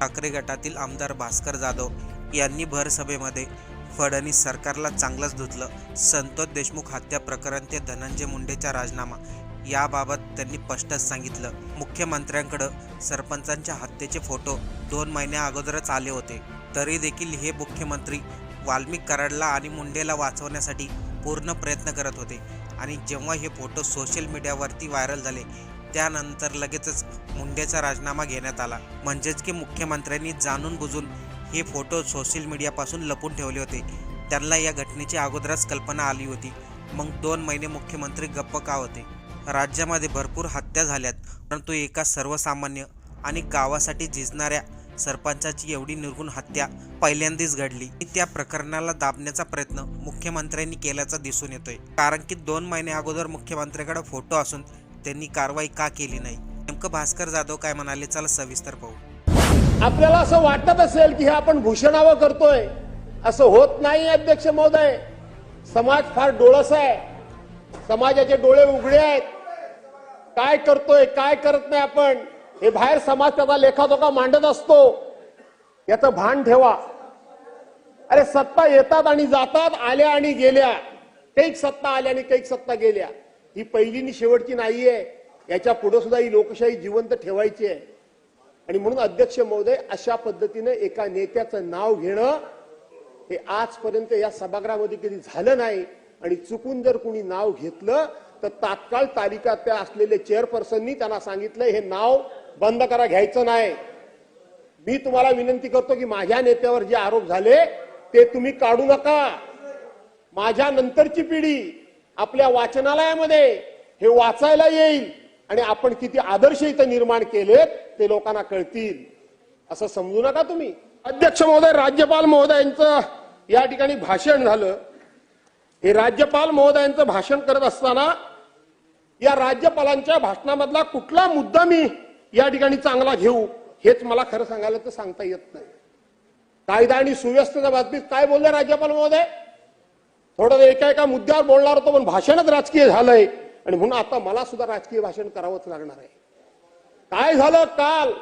ठाकरे गटातील आमदार भास्कर जाधव यांनी भरसभेमध्ये फडणीस फडणवीस सरकारला चांगलंच धुतलं. संतोष देशमुख हत्या प्रकरण ते धनंजय मुंडेचा राजीनामा याबाबत त्यांनी स्पष्टच सांगितलं. मुख्यमंत्र्यांकडं सरपंचांच्या हत्येचे फोटो दोन महिन्या अगोदरच आले होते. तरी देखील हे मुख्यमंत्री वाल्मिक कराडला आणि मुंडेला वाचवण्यासाठी पूर्ण प्रयत्न करत होते. आणि जेव्हा हे फोटो सोशल मीडियावरती व्हायरल झाले त्यानंतर लगेचच मुंडेचा राजीनामा घेण्यात आला. म्हणजेच की मुख्यमंत्र्यांनी जाणून बुजून हे फोटो सोशल मीडियापासून लपून ठेवले होते. त्यांना या घटनेची अगोदरच कल्पना आली होती. मग दोन महिने मुख्यमंत्री गप्प का होते? राज्यामध्ये भरपूर हत्या झाल्यात परंतु एका सर्वसामान्य आणि गावासाठी झिजणाऱ्या सरपंचाची एवढी निर्गुण हत्या पहिल्यांदाच घडली. त्या प्रकरणाला दाबण्याचा प्रयत्न मुख्यमंत्र्यांनी केल्याचा दिसून येतोय. कारण की दोन महिने अगोदर मुख्यमंत्र्याकडे फोटो असून त्यांनी कारवाई का केली नाही? नेमकं भास्कर जाधव काय म्हणाले? चला सविस्तर पाहू. आपल्याला असं वाटत असेल की हे आपण भूषणावं करतोय. असं होत नाही अध्यक्ष महोदय. समाज फार डोळस आहे. समाजाचे डोळे उघडे आहेत. काय करतोय काय करत नाही आपण? हे बाहेर समाज त्याचा लेखाजोखा मांडत असतो. याचं भान ठेवा. अरे सत्ता येतात आणि जातात आल्या आणि गेल्या. कैक सत्ता आल्या आणि कैक सत्ता गेल्या. ही पहिली आणि शेवटची आहे. याच्यापुढे सुद्धा ही लोकशाही जिवंत ठेवायची आहे. आणि म्हणून अध्यक्ष महोदय अशा पद्धतीने एका नेत्याचं नाव घेणं हे आजपर्यंत या सभागृहामध्ये कधी झालं नाही. आणि चुकून जर कुणी नाव घेतलं तर तात्काळ तालिका त्या असलेले चेअरपर्सननी त्यांना सांगितलं हे नाव बंद करा घ्यायचं नाही. मी तुम्हाला विनंती करतो की माझ्या नेत्यावर जे आरोप झाले ते तुम्ही काढू नका. माझ्या नंतरची पिढी आपल्या वाचनालयामध्ये हे वाचायला येईल आणि आपण किती आदर्श इथं निर्माण केलेत ते लोकांना कळतील. असं समजू नका तुम्ही. अध्यक्ष महोदय राज्यपाल महोदयांचं या ठिकाणी भाषण झालं. हे राज्यपाल महोदयांचं भाषण करत असताना या राज्यपालांच्या भाषणामधला कुठला मुद्दा मी या ठिकाणी चांगला घेऊ हेच मला खरं सांगायला तर सांगता येत नाही. कायदा आणि सुव्यवस्थेच्या बाबतीत काय बोलले राज्यपाल महोदय? थोडं एका एका मुद्द्यावर बोलणार होतो पण भाषणच राजकीय झालंय. आणि म्हणून आता मला सुद्धा राजकीय भाषण करावंच लागणार आहे. काय झालं काल?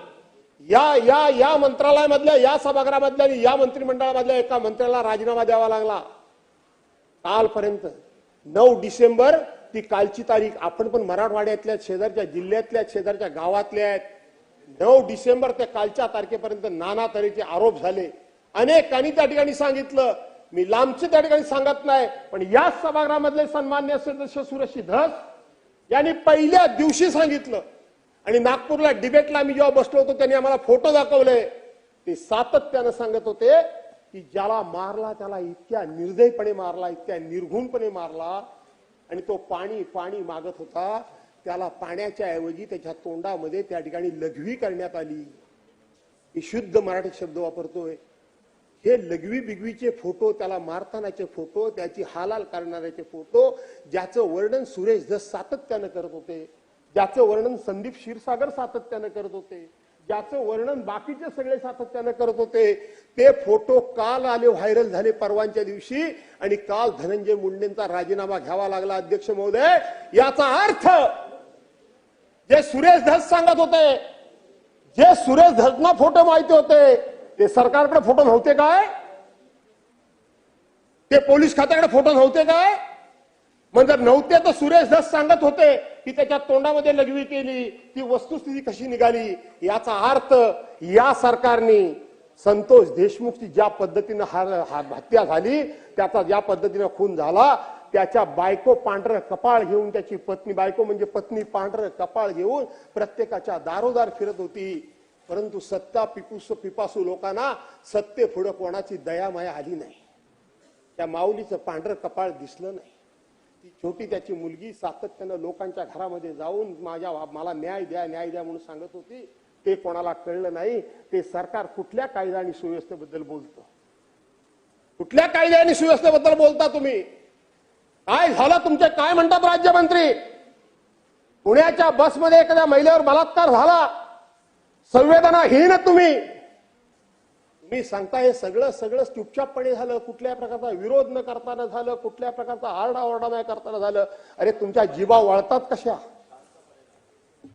या या या मंत्रालयामधल्या या सभागृहामधल्या आणि या मंत्रिमंडळामधल्या एका मंत्र्याला राजीनामा द्यावा लागला. कालपर्यंत नऊ डिसेंबर ती कालची तारीख. आपण पण मराठवाड्यातल्या शेजारच्या जिल्ह्यातल्या शेजारच्या गावातल्या आहेत. नऊ डिसेंबर ते कालच्या तारखेपर्यंत नाना तऱ्हेचे आरोप झाले. अनेकांनी त्या ठिकाणी सांगितलं मी लांबचे त्या ठिकाणी सांगत नाही पण या सभागृहामधले सन्मान्य सदस्य सुरेश धस यांनी पहिल्या दिवशी सांगितलं. आणि नागपूरला डिबेटला आम्ही जेव्हा बसलो होतो त्यांनी आम्हाला फोटो दाखवले. ते सातत्यानं सांगत होते की ज्याला मारला त्याला इतक्या निर्दयपणे मारला इतक्या निर्घुणपणे मारला आणि तो पाणी पाणी मागत होता. त्याला पाण्याच्या ऐवजी त्याच्या तोंडामध्ये त्या ठिकाणी लघवी करण्यात आली. मी शुद्ध मराठी शब्द वापरतोय. हे लघवी बिगवीचे फोटो त्याला मारतानाचे फोटो त्याची हालाल करणाऱ्याचे फोटो ज्याचं वर्णन सुरेश धस सातत्यानं करत होते ज्याचं वर्णन संदीप क्षीरसागर सातत्यानं करत होते ज्याचं वर्णन बाकीचे सगळे सातत्यानं करत होते ते फोटो काल आले व्हायरल झाले परवांच्या दिवशी आणि काल धनंजय मुंडेंचा राजीनामा घ्यावा लागला अध्यक्ष महोदय. याचा अर्थ जे सुरेश धस सांगत होते जे सुरेश धसना फोटो माहिती होते ते सरकारकडे फोटो नव्हते काय? ते पोलीस खात्याकडे फोटो नव्हते काय? म्हणजे नव्हते तर सुरेश धस सांगत होते की त्याच्या तोंडामध्ये लघवी केली ती वस्तुस्थिती कशी निघाली? याचा अर्थ या सरकारने संतोष देशमुखची ज्या पद्धतीनं हत्या झाली त्याचा ज्या पद्धतीनं खून झाला त्याच्या बायको पांढरं कपाळ घेऊन त्याची पत्नी बायको म्हणजे पत्नी पांढरं कपाळ घेऊन प्रत्येकाच्या दारोदार फिरत होती. परंतु सत्ता पिपुस पिपासू लोकांना सत्ते पुढं कोणाची दयामाया आली नाही. त्या माऊलीचं पांढरं कपाळ दिसलं नाही. ती छोटी त्याची मुलगी सातत्यानं लोकांच्या घरामध्ये जाऊन माझ्या मला न्याय द्या न्याय द्या म्हणून सांगत होती. ते कोणाला कळलं नाही. ते सरकार कुठल्या कायदा आणि सुव्यवस्थेबद्दल बोलतं? कुठल्या कायद्या आणि सुव्यवस्थेबद्दल बोलता तुम्ही? काय झालं तुमचे? काय म्हणतात राज्यमंत्री? पुण्याच्या बसमध्ये एखाद्या महिलेवर बलात्कार झाला? संवेदनाहीन तुम्ही. तुम्ही सांगता हे सगळं सगळं चुपचापपणे झालं कुठल्या प्रकारचा विरोध न करताना झालं कुठल्या प्रकारचा आरडाओरडा नाही करताना झालं. अरे तुमच्या जीवा वळतात कशा?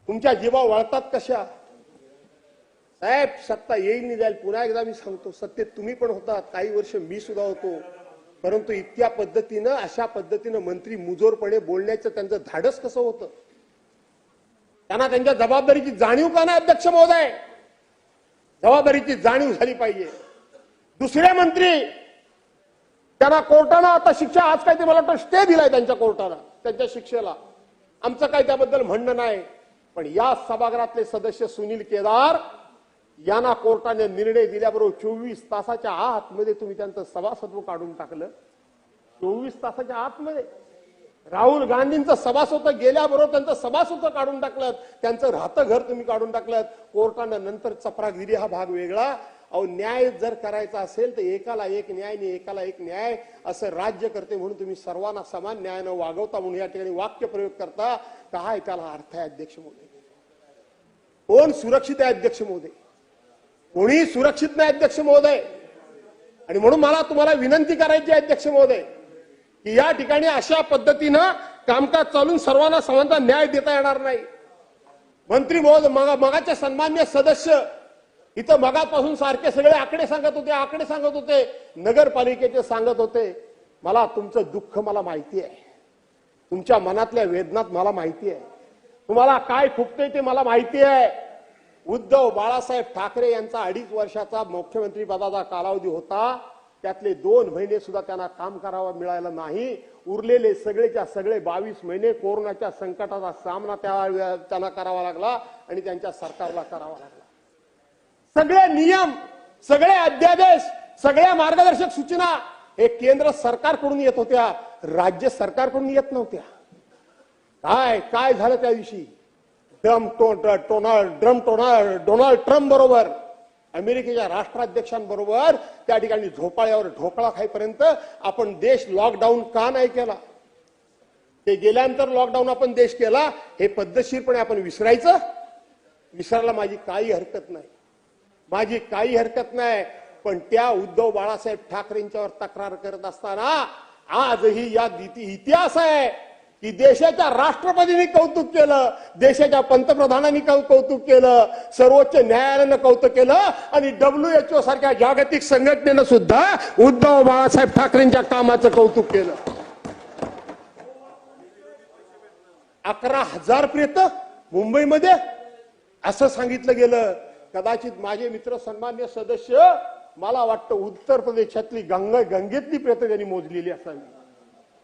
तुमच्या जीवा वळतात कशा? साहेब सत्ता येईल नाही जाईल. पुन्हा एकदा मी सांगतो सत्तेत तुम्ही पण होता काही वर्ष मी सुद्धा होतो. परंतु इतक्या पद्धतीनं अशा पद्धतीनं मंत्री मुजोरपणे बोलण्याचं त्यांचं धाडस कसं होतं? त्यांना त्यांच्या जबाबदारीची जाणीव का नाही अध्यक्ष महोदय. जबाबदारीची जाणीव झाली पाहिजे. दुसरे मंत्री त्यांना कोर्टानं आता शिक्षा आज काय ते मला वाटतं स्टे दिलाय त्यांच्या कोर्टानं त्यांच्या शिक्षेला. आमचं काय त्याबद्दल म्हणणं नाही पण या सभागृहातले सदस्य सुनील केदार यांना कोर्टाने निर्णय दिल्याबरोबर चोवीस तासाच्या आतमध्ये तुम्ही त्यांचं सभासत्व काढून टाकलं. चोवीस तासाच्या आतमध्ये. राहुल गांधींचं सभासत्व गेल्याबरोबर त्यांचं सभासत्व काढून टाकलं त्यांचं राहतं घर तुम्ही काढून टाकलं कोर्टानं नंतर चपरागिरी हा भाग वेगळा. अहो न्याय जर करायचा असेल तर एकाला एक न्याय आणि एकाला एक न्याय असं राज्य करते म्हणून तुम्ही सर्वांना समान न्यायानं वागवता म्हणून या ठिकाणी वाक्य प्रयोग करता. काय त्याला अर्थ आहे अध्यक्ष मोदी कोण सुरक्षित आहे अध्यक्ष मोदी कोणी सुरक्षित नाही अध्यक्ष महोदय? आणि म्हणून मला तुम्हाला विनंती करायची आहे अध्यक्ष महोदय. की या ठिकाणी अशा पद्धतीनं कामकाज चालून सर्वांना समानता न्याय देता येणार नाही. मंत्री महोदय मगा मगाचे सन्मान्य सदस्य इथं मगापासून सारखे सगळे आकडे सांगत होते आकडे सांगत होते नगरपालिकेचे सांगत होते. मला तुमचं दुःख मला माहिती आहे. तुमच्या मनातल्या वेदनात मला माहिती आहे. तुम्हाला काय फुकते ते मला माहिती आहे. उद्धव बाळासाहेब ठाकरे यांचा अडीच वर्षाचा मुख्यमंत्री पदाचा कालावधी होता. त्यातले दोन महिने सुद्धा त्यांना काम करावं मिळालं नाही. उरलेले सगळेच्या सगळे बावीस महिने कोरोनाच्या संकटाचा सामना त्या त्यांना करावा लागला आणि त्यांच्या सरकारला करावा लागला. सगळे नियम सगळे अध्यादेश सगळ्या मार्गदर्शक सूचना हे केंद्र सरकारकडून येत होत्या राज्य सरकारकडून येत नव्हत्या. काय काय झालं त्या दिवशी? ड्रम टो Donald Trump Donald Donald Trump बरोबर अमेरिकेच्या राष्ट्राध्यक्षांबरोबर त्या ठिकाणी झोपाळ्यावर ढोकळा खाईपर्यंत आपण देश लॉकडाऊन का नाही केला? ते गेल्यानंतर लॉकडाऊन आपण देश केला हे पद्धतशीरपणे आपण विसरायचं? विसरायला माझी काही हरकत नाही. माझी काही हरकत नाही पण त्या उद्धव बाळासाहेब ठाकरेंच्यावर तक्रार करत असताना आजही या इतिहास आहे. की देशाच्या राष्ट्रपतींनी कौतुक केलं देशाच्या पंतप्रधानांनी कौतुक केलं सर्वोच्च न्यायालयानं कौतुक केलं आणि डब्ल्यूएचओ सारख्या जागतिक संघटनेनं सुद्धा उद्धव बाळासाहेब ठाकरेंच्या कामाचं कौतुक केलं. अकरा हजार प्रेत मुंबईमध्ये. असं सांगितलं गेलं. कदाचित माझे मित्र सन्मान्य सदस्य मला वाटतं उत्तर प्रदेशातली गंगा गंगेतली प्रेत त्यांनी मोजलेली असावी.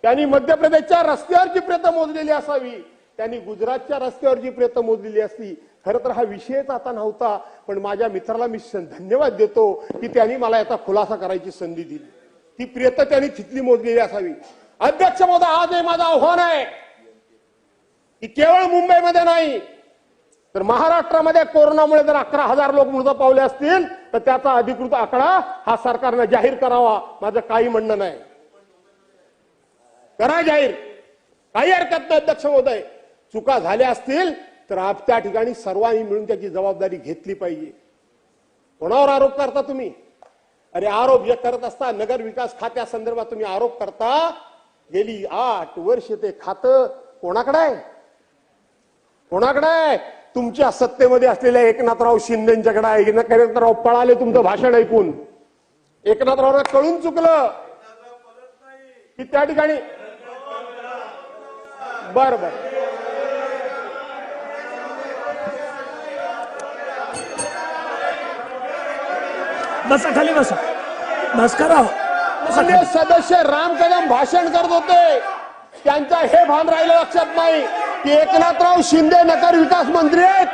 त्यांनी मध्य प्रदेशच्या रस्त्यावरची प्रेत मोजलेली असावी त्यांनी गुजरातच्या रस्त्यावरची प्रेत मोजलेली असती खरं तर हा विषयच आता नव्हता पण माझ्या मित्राला मी धन्यवाद देतो की त्यांनी मला याचा खुलासा करायची संधी दिली. ती प्रेत त्यांनी तिथली मोजलेली असावी. अध्यक्ष महोदय आज हे माझं आव्हान आहे की केवळ मुंबईमध्ये नाही तर महाराष्ट्रामध्ये कोरोनामुळे जर अकरा हजार लोक मृत पावले असतील तर त्याचा अधिकृत आकडा हा सरकारनं जाहीर करावा माझं काही म्हणणं नाही. करा जाहीर. काही हरकत नाही अध्यक्ष महोदय. चुका झाल्या असतील तर आप त्या ठिकाणी सर्वांनी मिळून त्याची जबाबदारी घेतली पाहिजे. कोणावर आरोप करता तुम्ही? अरे आरोप जे करत असता नगर विकास खात्या संदर्भात तुम्ही आरोप करता गेली आठ वर्ष ते खातं कोणाकडे आहे? कोणाकडे आहे? तुमच्या सत्तेमध्ये असलेल्या एकनाथराव शिंदेच्याकडे आहे. एकनाथराव पळाले तुमचं भाषण ऐकून. एकनाथरावला कळून चुकलं. की त्या ठिकाणी बर बर बसा खाली बसा. बस करा. बसा अन्य सदस्य राम कदम भाषण करत होते. त्यांचा हे भान राहिलं लक्षात नाही. की एकनाथराव शिंदे नगर विकास मंत्री आहेत.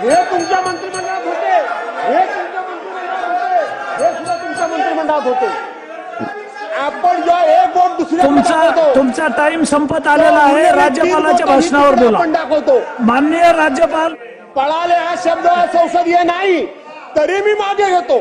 हे तुमच्या मंत्रिमंडळात होते. हे तुमच्या मंत्रिमंडळात होते. हे सुद्धा तुमच्या मंत्रिमंडळात होते. आपण एक दुसऱ्या तुमचा तुमचा टाइम संपत आलेला आहे. राज्यपालाच्या भाषणावर बोला. दाखवतो. माननीय राज्यपाल पळाले हा शब्द संसदीय नाही तरी मी मागे घेतो.